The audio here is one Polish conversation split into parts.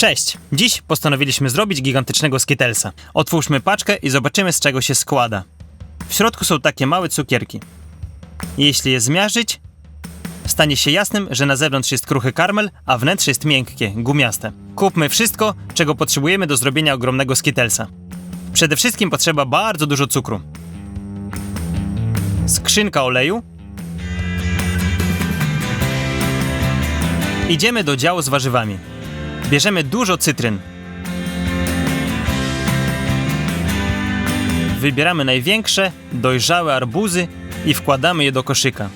Cześć! Dziś postanowiliśmy zrobić gigantycznego skittlesa. Otwórzmy paczkę i zobaczymy z czego się składa. W środku są takie małe cukierki. Jeśli je zmiażdżyć, stanie się jasnym, że na zewnątrz jest kruchy karmel, a wnętrze jest miękkie, gumiaste. Kupmy wszystko, czego potrzebujemy do zrobienia ogromnego skittlesa. Przede wszystkim potrzeba bardzo dużo cukru. Skrzynka oleju. Idziemy do działu z warzywami. Bierzemy dużo cytryn. Wybieramy największe, dojrzałe arbuzy i wkładamy je do koszyka.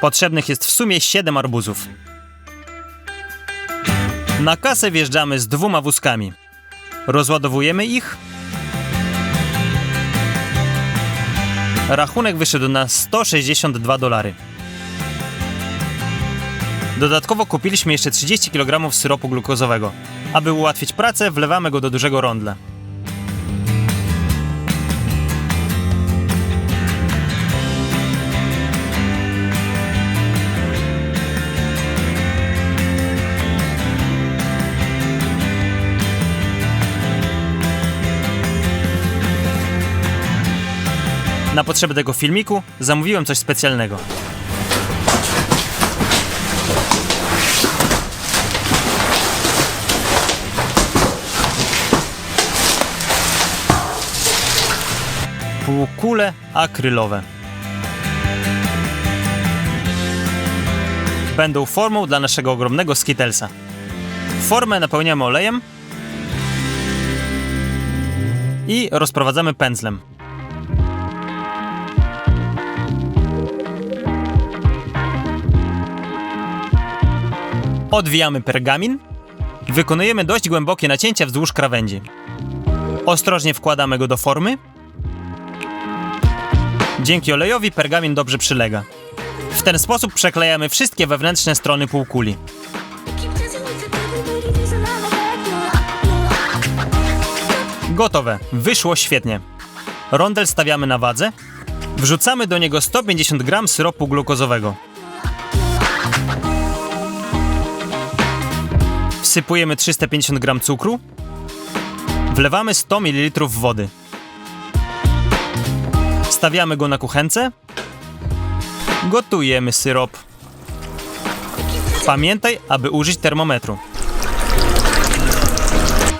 Potrzebnych jest w sumie 7 arbuzów. Na kasę wjeżdżamy z dwoma wózkami. Rozładowujemy ich. Rachunek wyszedł na 162 dolary. Dodatkowo kupiliśmy jeszcze 30 kg syropu glukozowego. Aby ułatwić pracę, wlewamy go do dużego rondla. Na potrzeby tego filmiku zamówiłem coś specjalnego. Półkule akrylowe. Będą formą dla naszego ogromnego skittlesa. Formę napełniamy olejem i rozprowadzamy pędzlem. Odwijamy pergamin. Wykonujemy dość głębokie nacięcia wzdłuż krawędzi. Ostrożnie wkładamy go do formy Dzięki olejowi pergamin dobrze przylega. W ten sposób przeklejamy wszystkie wewnętrzne strony półkuli. Gotowe. Wyszło świetnie. Rondel stawiamy na wadze. Wrzucamy do niego 150 g syropu glukozowego. Wsypujemy 350 g cukru. Wlewamy 100 ml wody. Stawiamy go na kuchence. Gotujemy syrop. Pamiętaj, aby użyć termometru.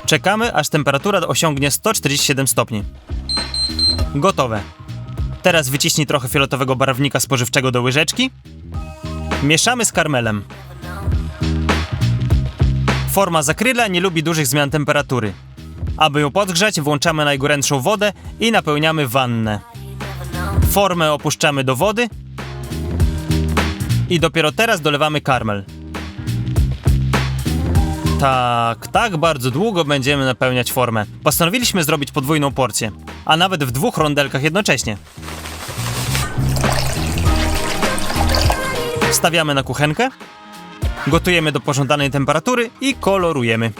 Czekamy, aż temperatura osiągnie 147 stopni. Gotowe. Teraz wyciśnij trochę fioletowego barwnika spożywczego do łyżeczki. Mieszamy z karmelem. Forma zakryla nie lubi dużych zmian temperatury. Aby ją podgrzać, włączamy najgorętszą wodę i napełniamy wannę. Formę opuszczamy do wody i dopiero teraz dolewamy karmel. Tak, tak bardzo długo będziemy napełniać formę. Postanowiliśmy zrobić podwójną porcję, a nawet w dwóch rondelkach jednocześnie. Stawiamy na kuchenkę, gotujemy do pożądanej temperatury i kolorujemy.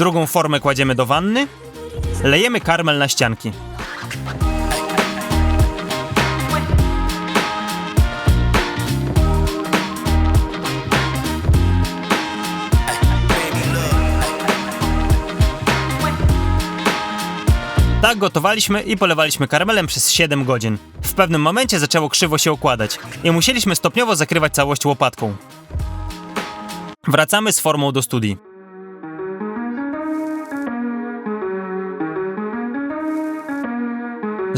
Drugą formę kładziemy do wanny. Lejemy karmel na ścianki. Tak gotowaliśmy i polewaliśmy karmelem przez 7 godzin. W pewnym momencie zaczęło krzywo się układać i musieliśmy stopniowo zakrywać całość łopatką. Wracamy z formą do studii.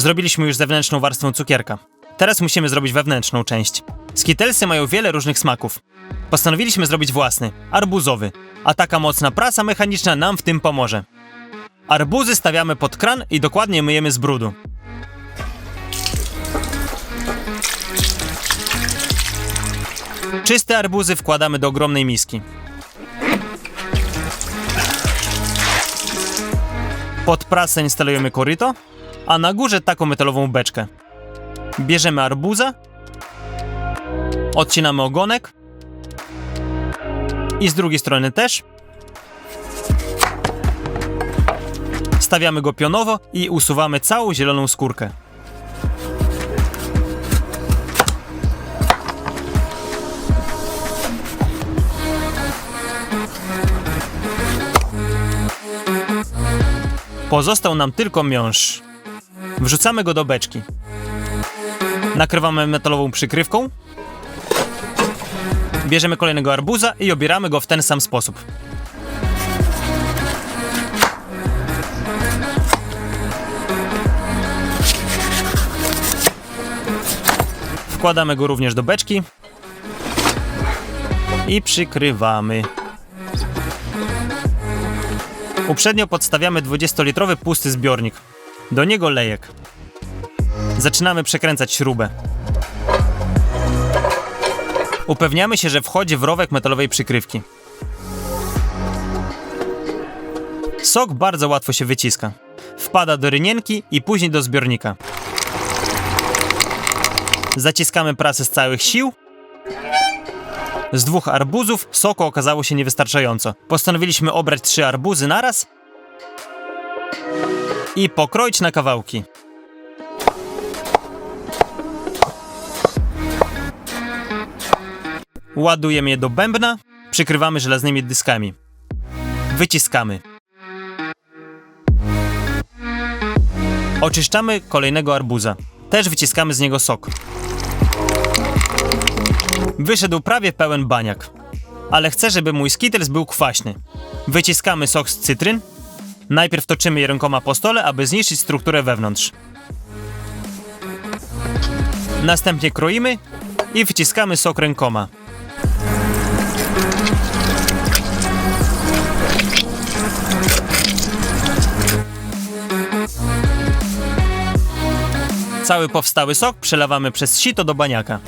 Zrobiliśmy już zewnętrzną warstwę cukierka. Teraz musimy zrobić wewnętrzną część. Skittlesy mają wiele różnych smaków. Postanowiliśmy zrobić własny, arbuzowy, a taka mocna prasa mechaniczna nam w tym pomoże. Arbuzy stawiamy pod kran i dokładnie myjemy z brudu. Czyste arbuzy wkładamy do ogromnej miski. Pod prasę instalujemy koryto, a na górze taką metalową beczkę. Bierzemy arbuza, odcinamy ogonek i z drugiej strony też. Zostawiamy go pionowo i usuwamy całą zieloną skórkę. Pozostał nam tylko miąższ. Wrzucamy go do beczki. Nakrywamy metalową przykrywką. Bierzemy kolejnego arbuza i obieramy go w ten sam sposób. Wkładamy go również do beczki i przykrywamy. Uprzednio podstawiamy 20-litrowy pusty zbiornik. Do niego lejek. Zaczynamy przekręcać śrubę. Upewniamy się, że wchodzi w rowek metalowej przykrywki. Sok bardzo łatwo się wyciska. Wpada do rynienki i później do zbiornika. Zaciskamy prasę z całych sił. Z dwóch arbuzów soku okazało się niewystarczająco. Postanowiliśmy obrać trzy arbuzy naraz i pokroić na kawałki. Ładujemy je do bębna, przykrywamy żelaznymi dyskami. Wyciskamy. Oczyszczamy kolejnego arbuza. Też wyciskamy z niego sok. Wyszedł prawie pełen baniak. Ale chcę, żeby mój skittles był kwaśny. Wyciskamy sok z cytryn. Najpierw toczymy je rękoma po stole, aby zniszczyć strukturę wewnątrz. Następnie kroimy i wyciskamy sok rękoma. Cały powstały sok przelewamy przez sito do baniaka.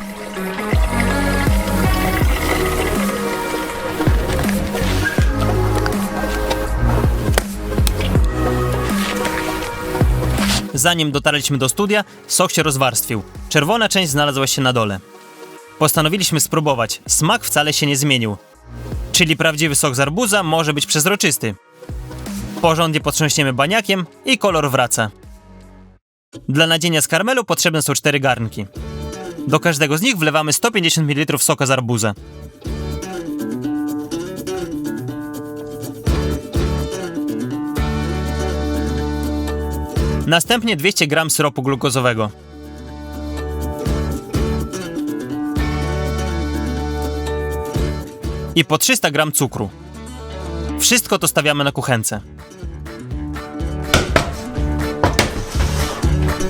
Zanim dotarliśmy do studia, sok się rozwarstwił. Czerwona część znalazła się na dole. Postanowiliśmy spróbować. Smak wcale się nie zmienił. Czyli prawdziwy sok z arbuza może być przezroczysty. Porządnie potrząśniemy baniakiem i kolor wraca. Dla nadzienia z karmelu potrzebne są cztery garnki. Do każdego z nich wlewamy 150 ml soka z arbuza. Następnie 200 g syropu glukozowego. I po 300 g cukru. Wszystko to stawiamy na kuchence.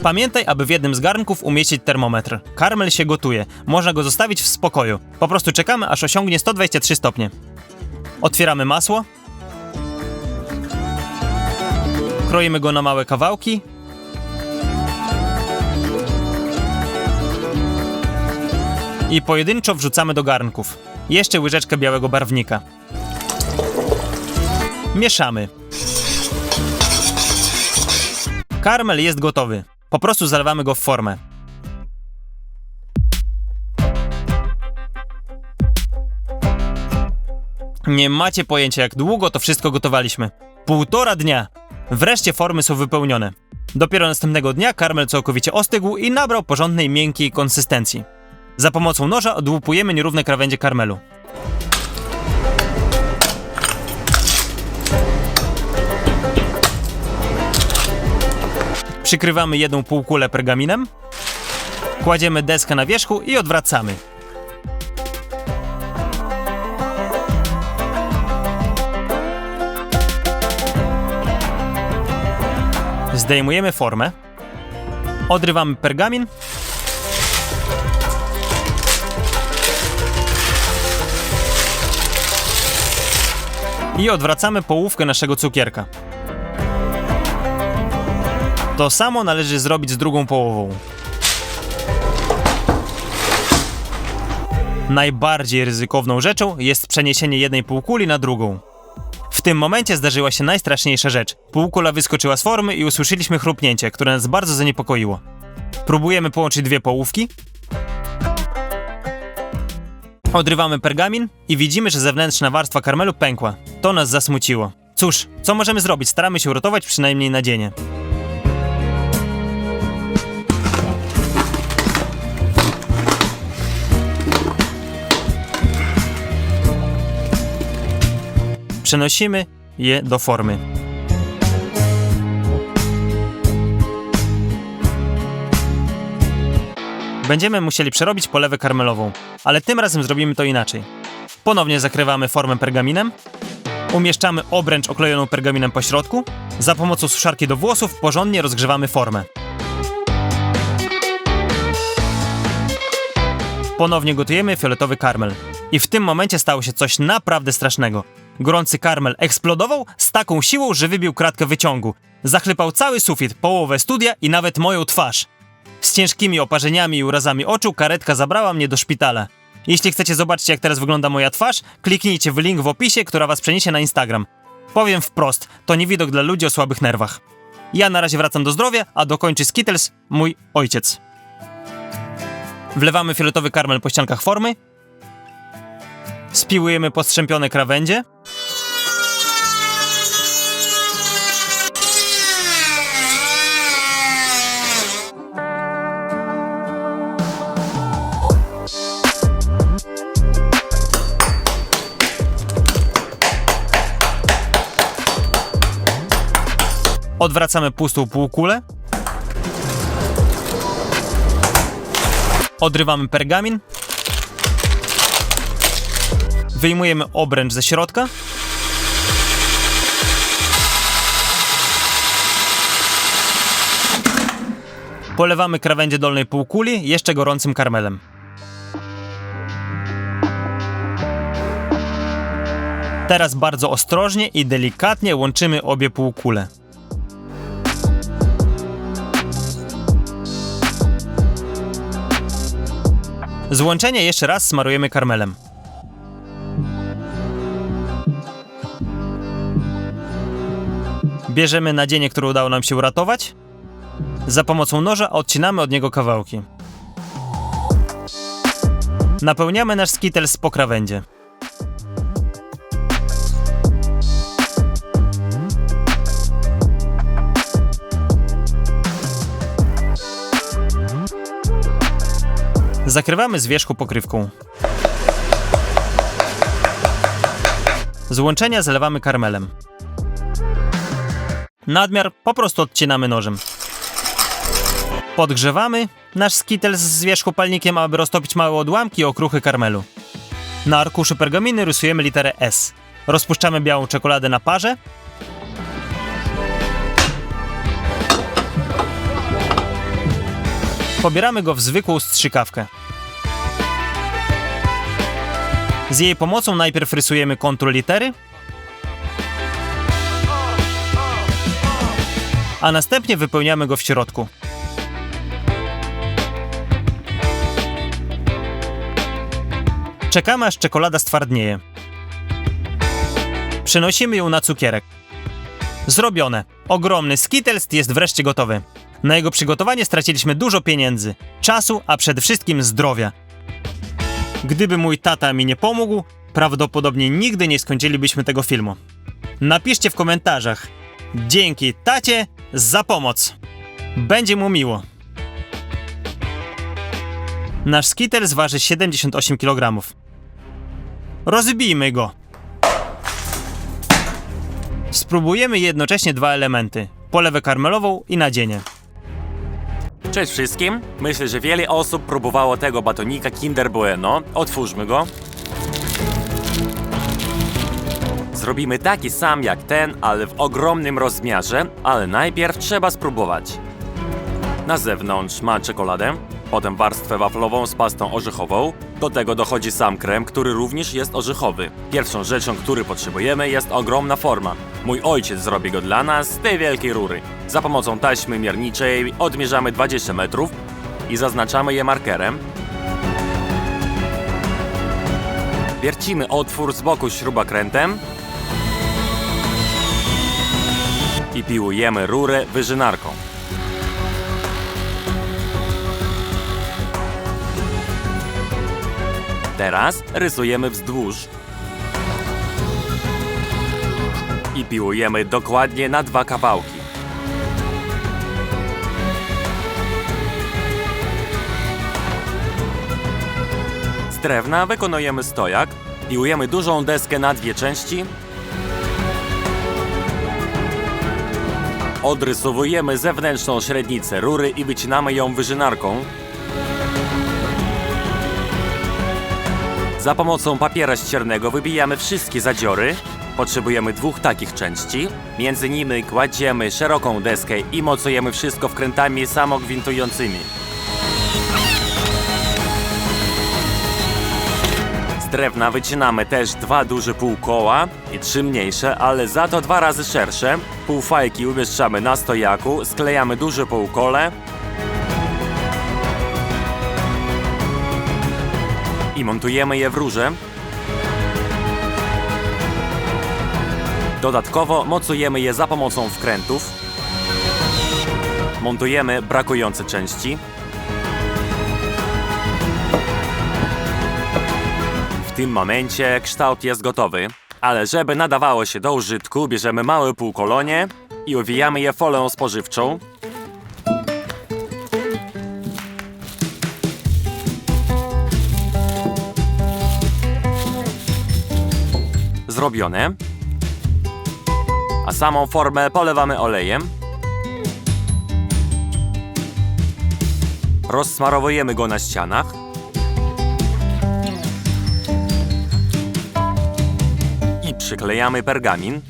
Pamiętaj, aby w jednym z garnków umieścić termometr. Karmel się gotuje. Można go zostawić w spokoju. Po prostu czekamy, aż osiągnie 123 stopnie. Otwieramy masło. Kroimy go na małe kawałki. I pojedynczo wrzucamy do garnków. Jeszcze łyżeczkę białego barwnika. Mieszamy. Karmel jest gotowy. Po prostu zalewamy go w formę. Nie macie pojęcia, jak długo to wszystko gotowaliśmy. Półtora dnia. Wreszcie formy są wypełnione. Dopiero następnego dnia karmel całkowicie ostygł i nabrał porządnej, miękkiej konsystencji. Za pomocą noża odłupujemy nierówne krawędzie karmelu. Przykrywamy jedną półkulę pergaminem. Kładziemy deskę na wierzchu i odwracamy. Zdejmujemy formę. Odrywamy pergamin. I odwracamy połówkę naszego cukierka. To samo należy zrobić z drugą połową. Najbardziej ryzykowną rzeczą jest przeniesienie jednej półkuli na drugą. Tym momencie zdarzyła się najstraszniejsza rzecz. Półkula wyskoczyła z formy i usłyszeliśmy chrupnięcie, które nas bardzo zaniepokoiło. Próbujemy połączyć dwie połówki. Odrywamy pergamin i widzimy, że zewnętrzna warstwa karmelu pękła. To nas zasmuciło. Cóż, co możemy zrobić? Staramy się uratować przynajmniej nadzienie. Przenosimy je do formy. Będziemy musieli przerobić polewę karmelową, ale tym razem zrobimy to inaczej. Ponownie zakrywamy formę pergaminem, umieszczamy obręcz oklejoną pergaminem po środku, za pomocą suszarki do włosów porządnie rozgrzewamy formę. Ponownie gotujemy fioletowy karmel. I w tym momencie stało się coś naprawdę strasznego. Gorący karmel eksplodował z taką siłą, że wybił kratkę wyciągu. Zachlypał cały sufit, połowę studia i nawet moją twarz. Z ciężkimi oparzeniami i urazami oczu karetka zabrała mnie do szpitala. Jeśli chcecie zobaczyć, jak teraz wygląda moja twarz, kliknijcie w link w opisie, która was przeniesie na Instagram. Powiem wprost, to nie widok dla ludzi o słabych nerwach. Ja na razie wracam do zdrowia, a dokończy Skittles mój ojciec. Wlewamy fioletowy karmel po ściankach formy. Spiłujemy postrzępione krawędzie. Odwracamy pustą półkulę. Odrywamy pergamin. Wyjmujemy obręcz ze środka. Polewamy krawędzie dolnej półkuli jeszcze gorącym karmelem. Teraz bardzo ostrożnie i delikatnie łączymy obie półkule. Złączenie jeszcze raz smarujemy karmelem. Bierzemy nadzienie, które udało nam się uratować. Za pomocą noża odcinamy od niego kawałki. Napełniamy nasz skittles po krawędzie. Zakrywamy z wierzchu pokrywką. Złączenia zalewamy karmelem. Nadmiar po prostu odcinamy nożem. Podgrzewamy nasz skittles z wierzchu palnikiem, aby roztopić małe odłamki i okruchy karmelu. Na arkuszu pergaminy rysujemy literę S. Rozpuszczamy białą czekoladę na parze. Pobieramy go w zwykłą strzykawkę. Z jej pomocą najpierw rysujemy kontur litery, a następnie wypełniamy go w środku. Czekamy aż czekolada stwardnieje. Przenosimy ją na cukierek. Zrobione. Ogromny Skittles jest wreszcie gotowy. Na jego przygotowanie straciliśmy dużo pieniędzy, czasu, a przede wszystkim zdrowia. Gdyby mój tata mi nie pomógł, prawdopodobnie nigdy nie skończylibyśmy tego filmu. Napiszcie w komentarzach. Dzięki tacie za pomoc. Będzie mu miło. Nasz skittles waży 78 kg. Rozbijmy go. Spróbujemy jednocześnie dwa elementy: polewę karmelową i nadzienie. Cześć wszystkim. Myślę, że wiele osób próbowało tego batonika Kinder Bueno. Otwórzmy go. Zrobimy taki sam jak ten, ale w ogromnym rozmiarze, ale najpierw trzeba spróbować. Na zewnątrz ma czekoladę, potem warstwę waflową z pastą orzechową. Do tego dochodzi sam krem, który również jest orzechowy. Pierwszą rzeczą, której potrzebujemy jest ogromna forma. Mój ojciec zrobi go dla nas z tej wielkiej rury. Za pomocą taśmy mierniczej odmierzamy 20 metrów i zaznaczamy je markerem. Wiercimy otwór z boku śrubokrętem i piłujemy rurę wyżynarką. Teraz rysujemy wzdłuż. I piłujemy dokładnie na dwa kawałki. Z drewna wykonujemy stojak, piłujemy dużą deskę na dwie części, odrysowujemy zewnętrzną średnicę rury i wycinamy ją wyżynarką. Za pomocą papiera ściernego wybijamy wszystkie zadziory. Potrzebujemy dwóch takich części. Między nimi kładziemy szeroką deskę i mocujemy wszystko wkrętami samogwintującymi. Z drewna wycinamy też dwa duże półkoła i trzy mniejsze, ale za to dwa razy szersze. Półfajki umieszczamy na stojaku, sklejamy duże półkole montujemy je w rurze. Dodatkowo mocujemy je za pomocą wkrętów. Montujemy brakujące części. W tym momencie kształt jest gotowy, ale żeby nadawało się do użytku, bierzemy małe półkolonie i owijamy je folą spożywczą. Zrobione. A samą formę polewamy olejem. Rozsmarowujemy go na ścianach. I przyklejamy pergamin.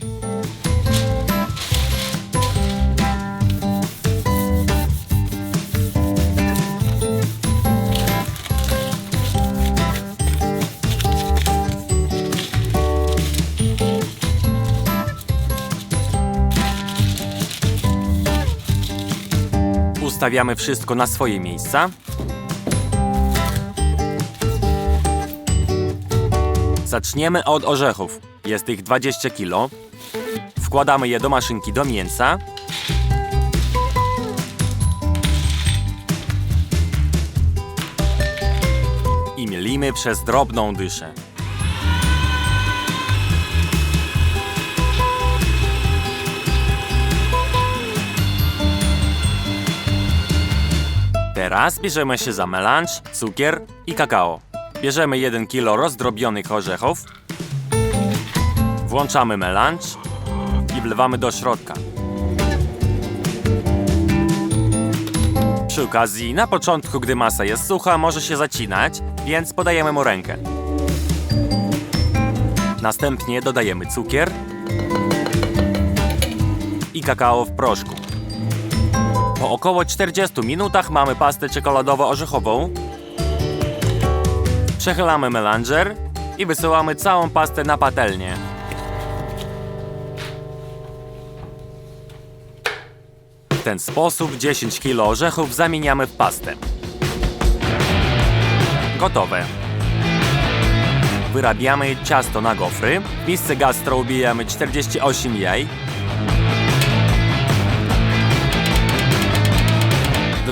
Ustawiamy wszystko na swoje miejsca. Zaczniemy od orzechów. Jest ich 20 kg. Wkładamy je do maszynki do mięsa. I mielimy przez drobną dyszę. Teraz bierzemy się za melanż, cukier i kakao. Bierzemy 1 kg rozdrobionych orzechów. Włączamy melanż i wlewamy do środka. Przy okazji, na początku, gdy masa jest sucha, może się zacinać, więc podajemy mu rękę. Następnie dodajemy cukier i kakao w proszku. Po około 40 minutach mamy pastę czekoladowo-orzechową. Przechylamy melanger i wysyłamy całą pastę na patelnię. W ten sposób 10 kg orzechów zamieniamy w pastę. Gotowe. Wyrabiamy ciasto na gofry. W misce gastro ubijamy 48 jaj.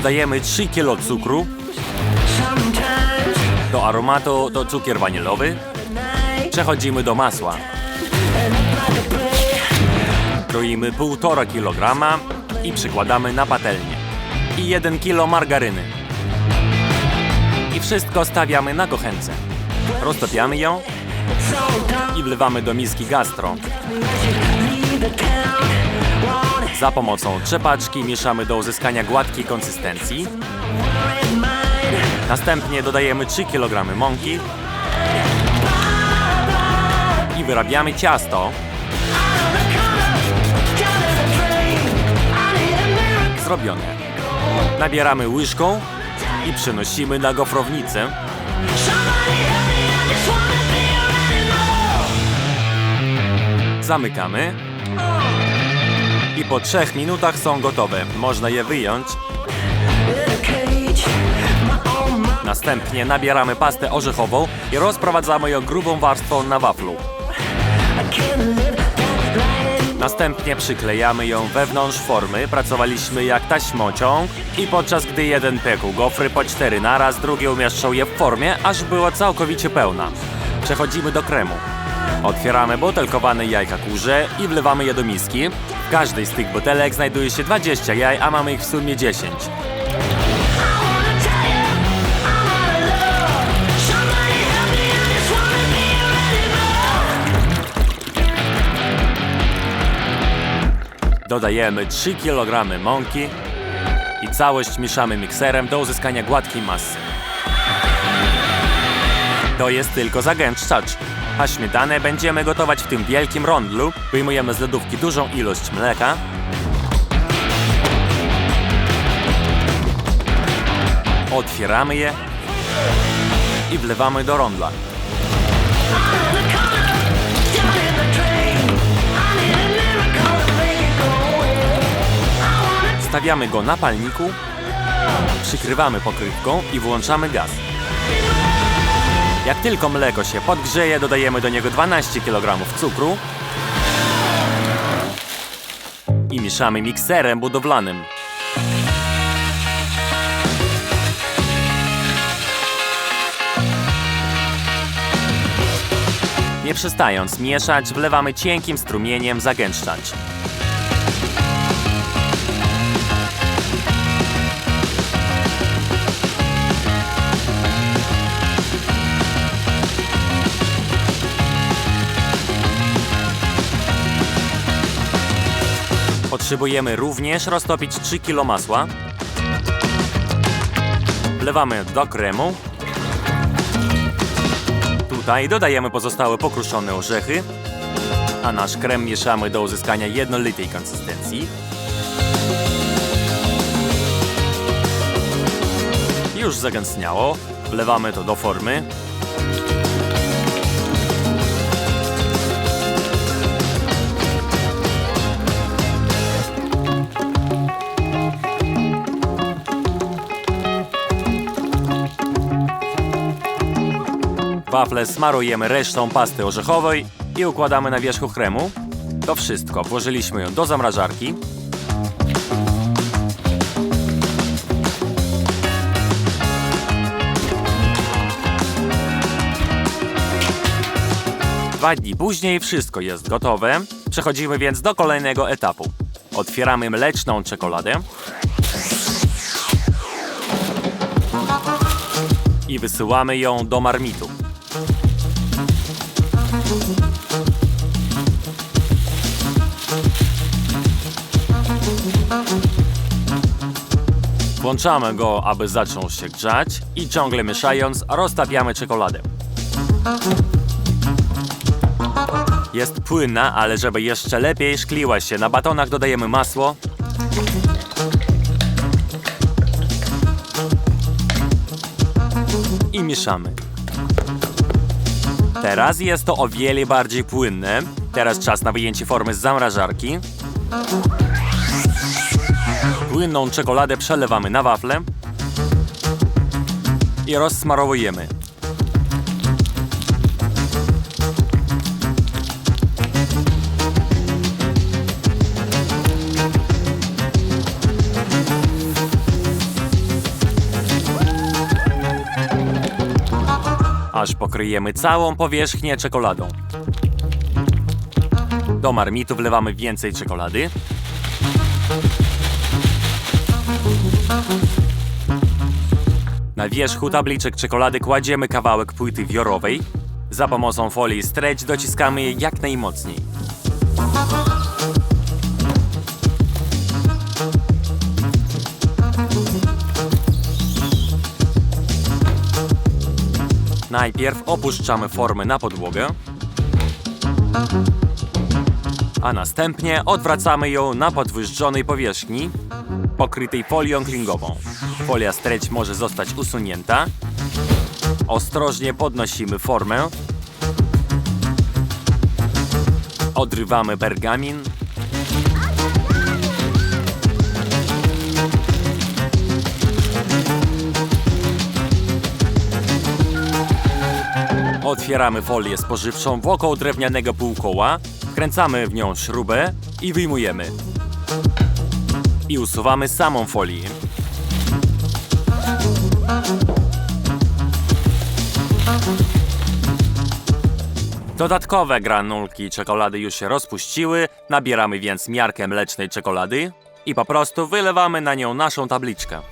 Dodajemy 3 kg cukru. Do aromatu do cukier wanilowy. Przechodzimy do masła. Kroimy 1,5 kg i przykładamy na patelnię. I 1 kg margaryny. I wszystko stawiamy na gochęce. Roztopiamy ją i wlewamy do miski gastro. Za pomocą trzepaczki mieszamy do uzyskania gładkiej konsystencji. Następnie dodajemy 3 kg mąki i wyrabiamy ciasto. Zrobione. Nabieramy łyżką i przenosimy na gofrownicę. Zamykamy. I po 3 minutach są gotowe. Można je wyjąć. Następnie nabieramy pastę orzechową i rozprowadzamy ją grubą warstwą na waflu. Następnie przyklejamy ją wewnątrz formy. Pracowaliśmy jak taśmociąg i podczas gdy jeden piekł gofry po cztery naraz, drugi umieszczał je w formie, aż była całkowicie pełna. Przechodzimy do kremu. Otwieramy butelkowane jajka kurze i wlewamy je do miski. W każdej z tych butelek znajduje się 20 jaj, a mamy ich w sumie 10. Dodajemy 3 kg mąki i całość mieszamy mikserem do uzyskania gładkiej masy. To jest tylko zagęszczacz. A śmietanę będziemy gotować w tym wielkim rondlu. Wyjmujemy z lodówki dużą ilość mleka. Otwieramy je i wlewamy do rondla. Stawiamy go na palniku, przykrywamy pokrywką i włączamy gaz. Jak tylko mleko się podgrzeje, dodajemy do niego 12 kg cukru i mieszamy mikserem budowlanym. Nie przestając mieszać, wlewamy cienkim strumieniem zagęszczać. Potrzebujemy również roztopić 3 kg masła. Wlewamy do kremu. Tutaj dodajemy pozostałe pokruszone orzechy, a nasz krem mieszamy do uzyskania jednolitej konsystencji. Już zagęstniało, wlewamy to do formy. Wafle smarujemy resztą pasty orzechowej i układamy na wierzchu kremu. To wszystko włożyliśmy ją do zamrażarki. Dwa dni później wszystko jest gotowe. Przechodzimy więc do kolejnego etapu. Otwieramy mleczną czekoladę. I wysyłamy ją do marmitu. Włączamy go, aby zaczął się grzać i ciągle mieszając roztapiamy czekoladę. Jest płynna, ale żeby jeszcze lepiej szkliła się, na batonach dodajemy masło. I mieszamy. Teraz jest to o wiele bardziej płynne. Teraz czas na wyjęcie formy z zamrażarki. Płynną czekoladę przelewamy na wafle i rozsmarowujemy. Aż pokryjemy całą powierzchnię czekoladą. Do marmitu wlewamy więcej czekolady. Wierzchu tabliczek czekolady kładziemy kawałek płyty wiorowej. Za pomocą folii stretch dociskamy je jak najmocniej. Najpierw opuszczamy formę na podłogę, a następnie odwracamy ją na podwyższonej powierzchni, pokrytej folią klingową. Folia stretch może zostać usunięta. Ostrożnie podnosimy formę. Odrywamy pergamin. Otwieramy folię spożywczą wokół drewnianego półkoła, wkręcamy w nią śrubę i wyjmujemy. I usuwamy samą folię. Dodatkowe granulki czekolady już się rozpuściły, nabieramy więc miarkę mlecznej czekolady i po prostu wylewamy na nią naszą tabliczkę.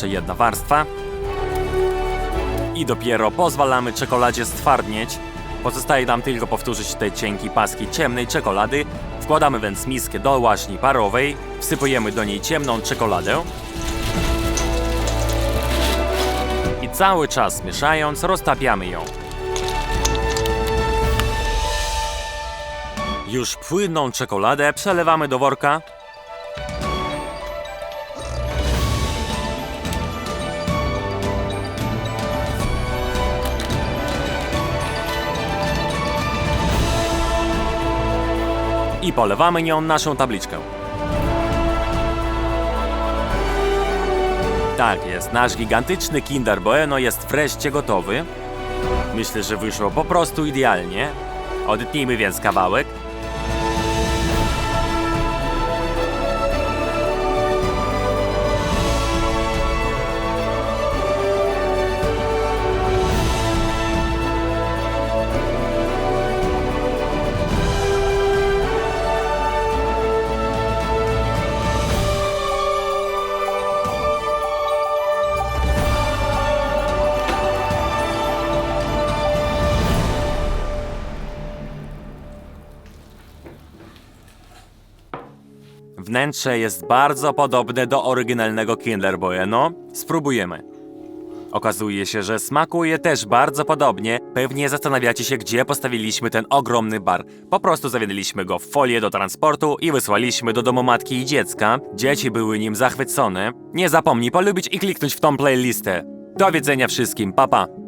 Jeszcze jedna warstwa. I dopiero pozwalamy czekoladzie stwardnieć. Pozostaje nam tylko powtórzyć te cienkie paski ciemnej czekolady. Wkładamy więc miskę do łaźni parowej, wsypujemy do niej ciemną czekoladę. I cały czas mieszając, roztapiamy ją. Już płynną czekoladę przelewamy do worka i polewamy nią naszą tabliczkę. Tak jest, nasz gigantyczny Kinder Bueno jest wreszcie gotowy. Myślę, że wyszło po prostu idealnie. Odetnijmy więc kawałek. Wnętrze jest bardzo podobne do oryginalnego Kinder Bueno. Spróbujemy. Okazuje się, że smakuje też bardzo podobnie. Pewnie zastanawiacie się, gdzie postawiliśmy ten ogromny bar. Po prostu zawinęliśmy go w folię do transportu i wysłaliśmy do domu matki i dziecka. Dzieci były nim zachwycone. Nie zapomnij polubić i kliknąć w tą playlistę. Do widzenia wszystkim, papa! Pa.